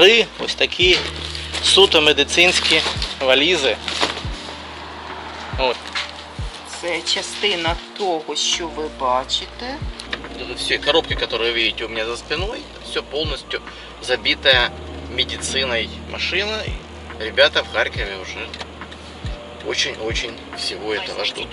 три ось такі суто медицинські валізи. От. Це частина того, що ви бачите. Все коробки, которые вы видите у меня за спиной, все полностью забитая медициной машина. И Ребята в Харькове уже очень-очень всего этого ждут.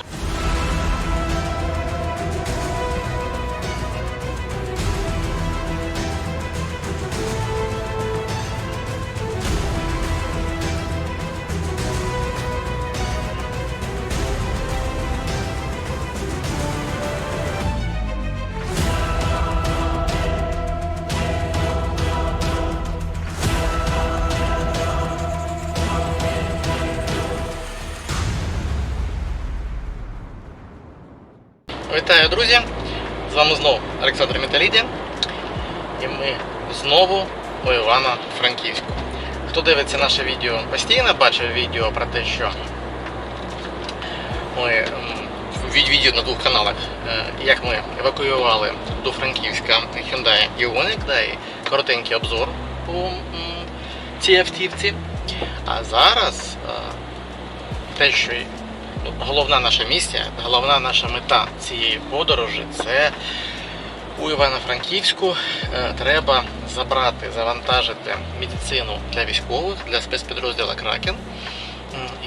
Вітаю, друзі! З вами знову Олександр Металіді. І ми знову у Івана Франківську. Хто дивиться наше відео постійно, бачив відео про те, що ми відео на двох каналах, е, як ми евакуювали до Франківська Hyundai Ioniq, да, і коротенький обзор по цій автівці. А зараз е, те, що головна наша місія, головна наша мета цієї подорожі це у Івано-Франківську е, треба забрати, завантажити медицину для військових, для спецпідрозділу Кракен.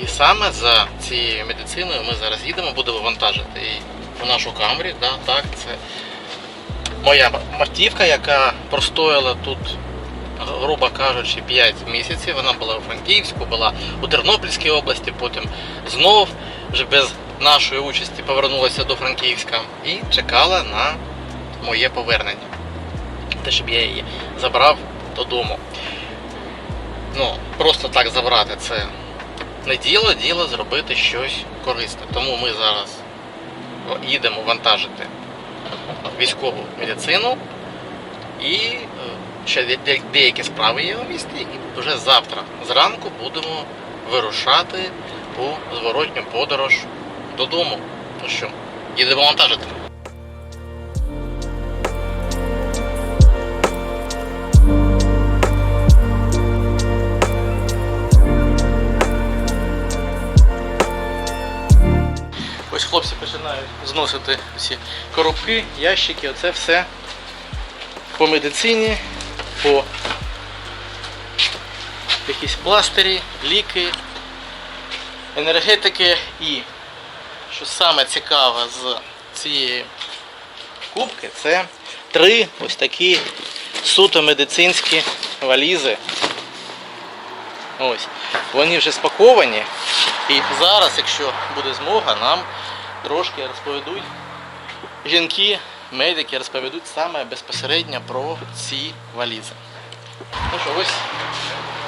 І саме за цією медициною ми зараз їдемо, будемо вантажити її у нашу камері. Да, так, це моя автівка, яка простояла тут, грубо кажучи, 5 місяців. Вона була у Франківську, була у Тернопільській області, потім знов вже без нашої участі повернулася до Франківська і чекала на моє повернення. Те, щоб я її забрав додому. Ну, просто так забрати це не діло, діло зробити щось корисне. Тому ми зараз їдемо вантажити військову медицину і ще де- де- деякі справи є у місті. І вже завтра зранку будемо вирушати у зворотню подорож додому. Ну що, їдемо вантажити. Ось хлопці починають зносити всі коробки, ящики, оце все по медицині, по якісь пластирі, ліки, енергетики і що саме цікаве з цієї кубки, це три ось такі суто медицинські валізи. Ось. Вони вже спаковані. І зараз, якщо буде змога, нам трошки розповідуть жінки, медики розповідуть саме безпосередньо про ці валізи. Ну що, ось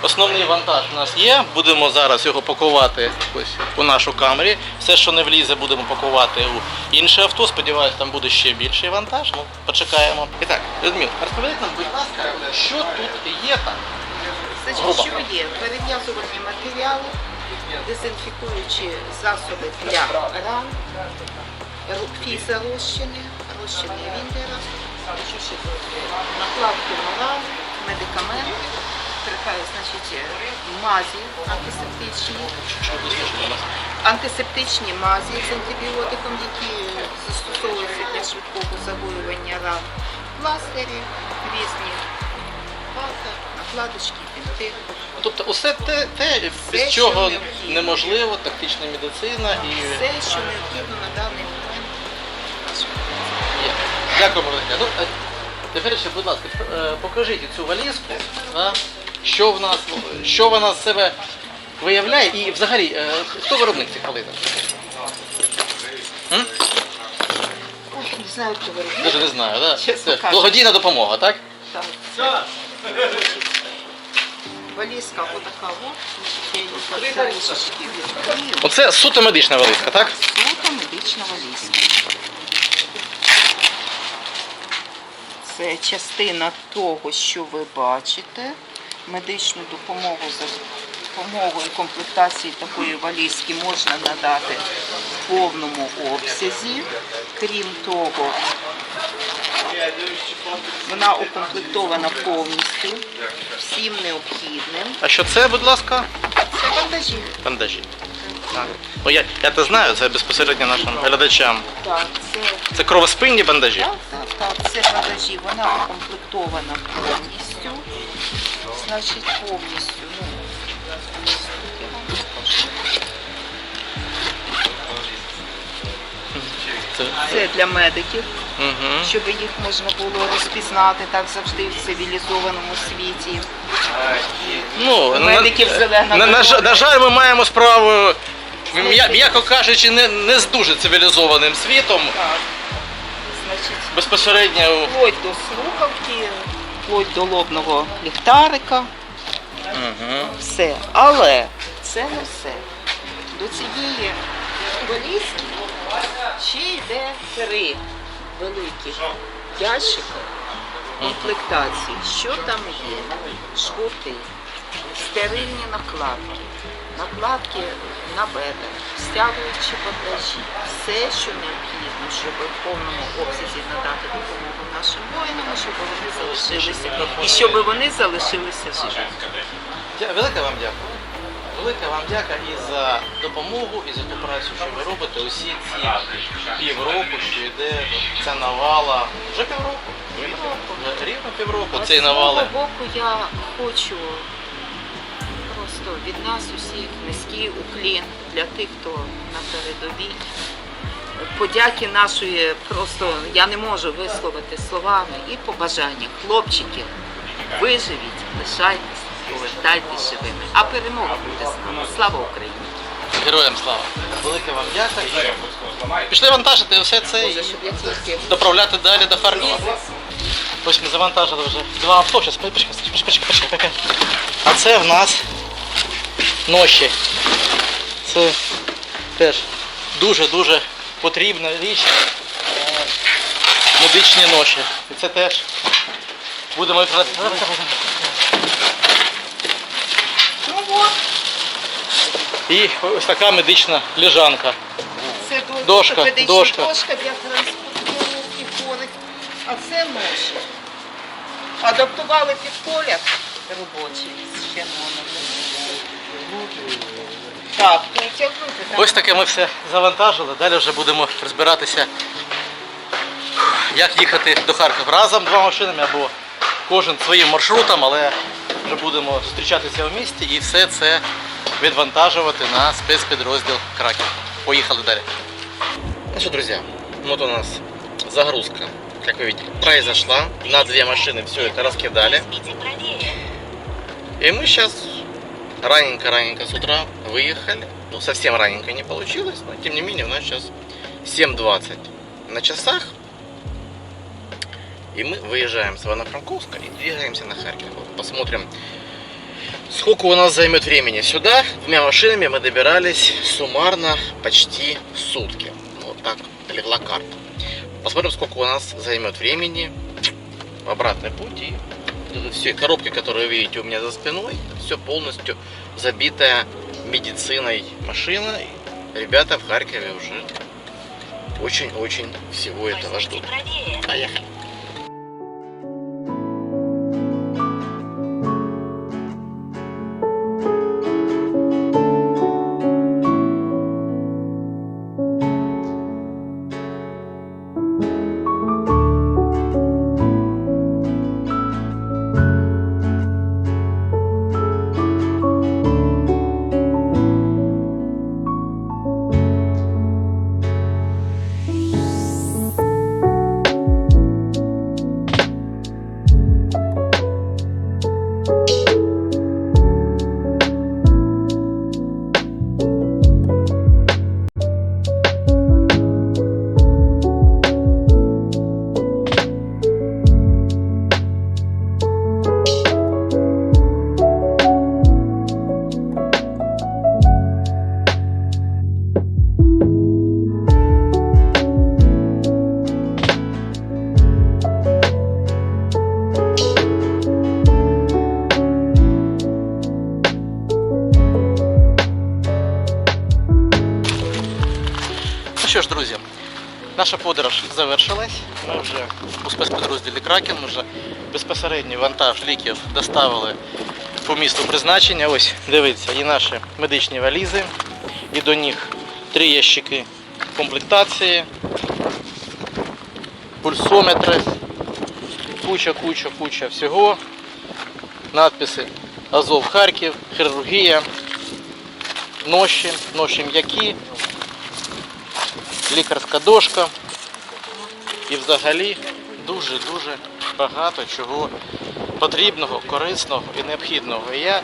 основний вантаж у нас є. Будемо зараз його пакувати ось у нашу камері. Все, що не влізе, будемо пакувати у інше авто. Сподіваюсь, там буде ще більший вантаж. Ну, почекаємо. І так, Людмил, розповідайте нам, будь ласка, що тут є там? Значить, Грубо. що є? Перев'язувальні матеріали, дезінфікуючі засоби для ран, ру- розчини Віндера, накладки на ран, медикаменти, трихає, значить, мазі антисептичні, антисептичні мазі з антибіотиком, які застосовуються для швидкого загоювання ран, пластирі, різні вата, накладочки, бінти. Тобто усе те, те без Все, чого неможливо, тактична медицина і Все, що необхідно на даний момент. Дякую, Маргарита. Ну, е, тепер ще, будь ласка, е, покажіть цю валізку, да? що в нас, що вона з себе виявляє, і взагалі, е, хто виробник цих валізок? М? Не знаю, хто виробник. Даже не знаю, да? Чесно Це кажучи. благодійна допомога, так? Так. Валізка отака от. Я її. Оце суто медична валізка, так? Суто медична валізка. Це частина того, що ви бачите. Медичну допомогу за допомогою комплектації такої валізки можна надати в повному обсязі. Крім того, Вона укомплектована повністю всім необхідним. А що це, будь ласка? Це бандажі. Бандажі. Так. Ну, я, я це знаю, це безпосередньо нашим глядачам. Так, це Це кровоспинні бандажі. Так, так, так, це бандажі, вона укомплектована повністю. Значить, повністю. Ну, я вам покажу. Це, для медиків, угу. щоб їх можна було розпізнати так завжди в цивілізованому світі. Ну, Медиків зелена на, на, жаль- на жаль, ми маємо справу, м'яко кажучи, не, не з дуже цивілізованим світом. Так. Значить, Безпосередньо. вплоть до слухавки, вплоть до лобного ліхтарика. Угу. все. Але це не все. До цієї валізки ще йде три великі ящики комплектації. Що там є? Жгути, стерильні накладки, накладки на бедра, стягуючі бандажі, все, що необхідно, щоб в повному обсязі надати допомогу нашим воїнам, щоб вони залишилися і щоб вони залишилися живі. Велике вам дякую. Велике вам дяка і за допомогу, і за ту працю, що ви робите усі ці півроку, що йде ця навала. Вже півроку. Вже рівно півроку цей з мого навали. боку я хочу просто від нас усіх низький уклін для тих, хто на передовій. Подяки нашої просто я не можу висловити словами і побажання. Хлопчики, виживіть, лишайтесь, повертайтесь живими. А перемога буде з нами. Слава Україні! Героям слава. Велике вам дяка. І пішли вантажити все це і доправляти далі до Харкова. Ось ми завантажили вже два авто. Зараз, почекай, почекай, почекай. А це в нас ноші. Це теж дуже-дуже потрібна річ. Е, Медичні ноші. І це теж будемо ну І ось така медична лежанка. це до- Дошка, дошка. дошка для транспортних а це ноші. Адаптували під поля робочий ще номер. Так, потягнути. так. Ось таке ми все завантажили. Далі вже будемо розбиратися, як їхати до Харкова разом двома машинами або кожен своїм маршрутом, але вже будемо зустрічатися в місті і все це відвантажувати на спецпідрозділ Краків. Поїхали далі. Ну что, друзья, вот у нас загрузка, как вы видели, произошла. На две машины все это раскидали. И мы сейчас раненько-раненько с утра выехали. Ну, совсем раненько не получилось, но тем не менее у нас сейчас 7.20 на часах. И мы выезжаем с Ивано-Франковска и двигаемся на Харьков. Вот посмотрим, сколько у нас займет времени. Сюда двумя машинами мы добирались суммарно почти сутки. Ну, Вот так легла карта. Посмотрим, сколько у нас займет времени в обратный путь. И все коробки, которые вы видите у меня за спиной, все полностью забитая медициной машина. Ребята в Харькове уже очень-очень всего этого ждут. Поехали. Що ж, друзі, Наша подорож завершилась. Ми вже у спецпідрозділі Кракен ми вже безпосередньо вантаж ліків доставили по місту призначення. Ось дивіться, і наші медичні валізи, і до них три ящики комплектації, пульсометри, куча, куча, куча всього. Надписи Азов Харків, хірургія, ноші, ноші м'які, лікарська дошка і взагалі дуже-дуже багато чого потрібного, корисного і необхідного. І я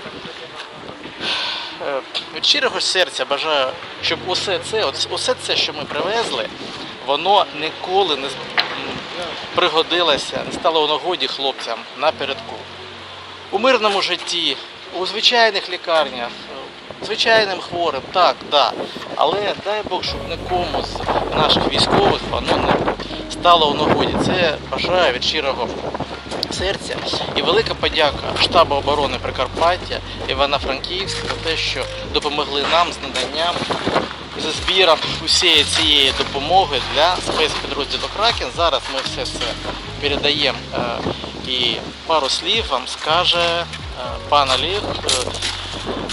е, від щирого серця бажаю, щоб усе це, усе це, що ми привезли, воно ніколи не пригодилося, не стало у нагоді хлопцям напередку. У мирному житті, у звичайних лікарнях, звичайним хворим, так, да. Але дай Бог, щоб нікому з наших військових воно не стало у нагоді. Це бажаю від щирого серця. І велика подяка штабу оборони Прикарпаття Івано-Франківськ за те, що допомогли нам з наданням за збіром усієї цієї допомоги для спецпідрозділу Кракен. Зараз ми все це передаємо е, і пару слів вам скаже е, пан Олег, е,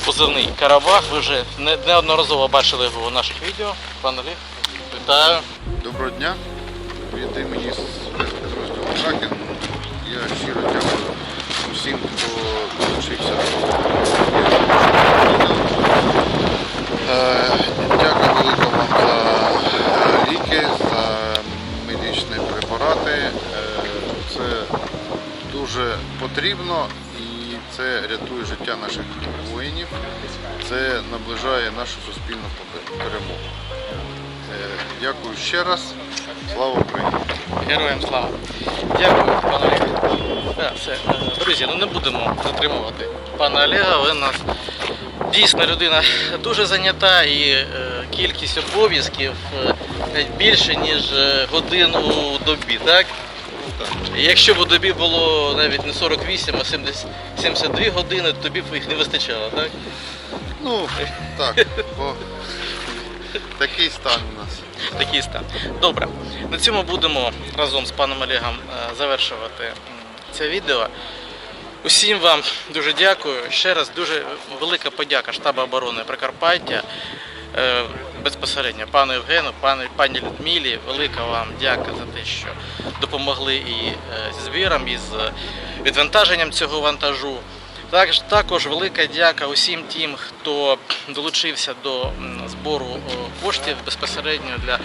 позивний Карабах. Ви вже неодноразово бачили його у наших відео. Пан Олег, вітаю. Доброго дня. Від імені спецпідрозділу Кракен. Я щиро дякую усім, хто долучився до Е, Дякую велике вам за е, ліки, за медичні препарати. Е, Це дуже потрібно і це рятує життя наших Це наближає нашу суспільну перемогу. Е, Дякую ще раз. Слава Україні! Героям слава. Дякую, пане Олег. Все. Е, Друзі, ну не будемо затримувати пана Олега. Ви нас дійсно людина дуже зайнята і е, кількість обов'язків е, більше, ніж е, годин у добі, так? І Якщо б у добі було навіть не 48, а 70, 72 години, то тобі б їх не вистачало, так? Ну, так, бо такий стан у нас. Такий стан. Добре, на цьому будемо разом з паном Олегом е, завершувати це відео. Усім вам дуже дякую. Ще раз дуже велика подяка штабу оборони Прикарпаття. Безпосередньо пану Євгену, пану, пані Людмилі, велика вам дяка за те, що допомогли і е, зі збіром, і з відвантаженням цього вантажу. Також, також велика дяка усім тим, хто долучився до збору коштів безпосередньо для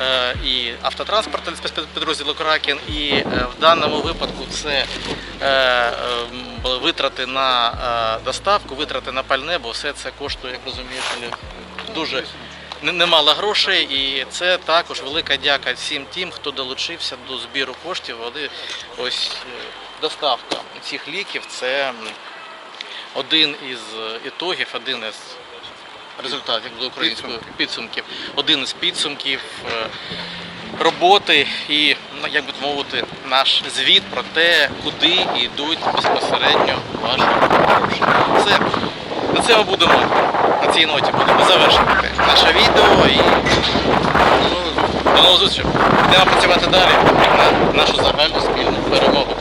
е, і автотранспорту спецпідрозділу Кракен, і е, в даному випадку це витрати на доставку, витрати на пальне, бо все це коштує, як розумієте, дуже немало грошей, і це також велика дяка всім тим, хто долучився до збіру коштів. Вони ось е, доставка цих ліків це один із е, ітогів, один із результатів як буде українською підсумків, один із підсумків е, роботи і, ну, як би мовити, наш звіт про те, куди йдуть безпосередньо ваші гроші. Все. На це ми будемо на цій ноті будемо завершувати наше відео і Ну, до нового зустрічі. Будемо працювати далі на нашу загальну спільну перемогу.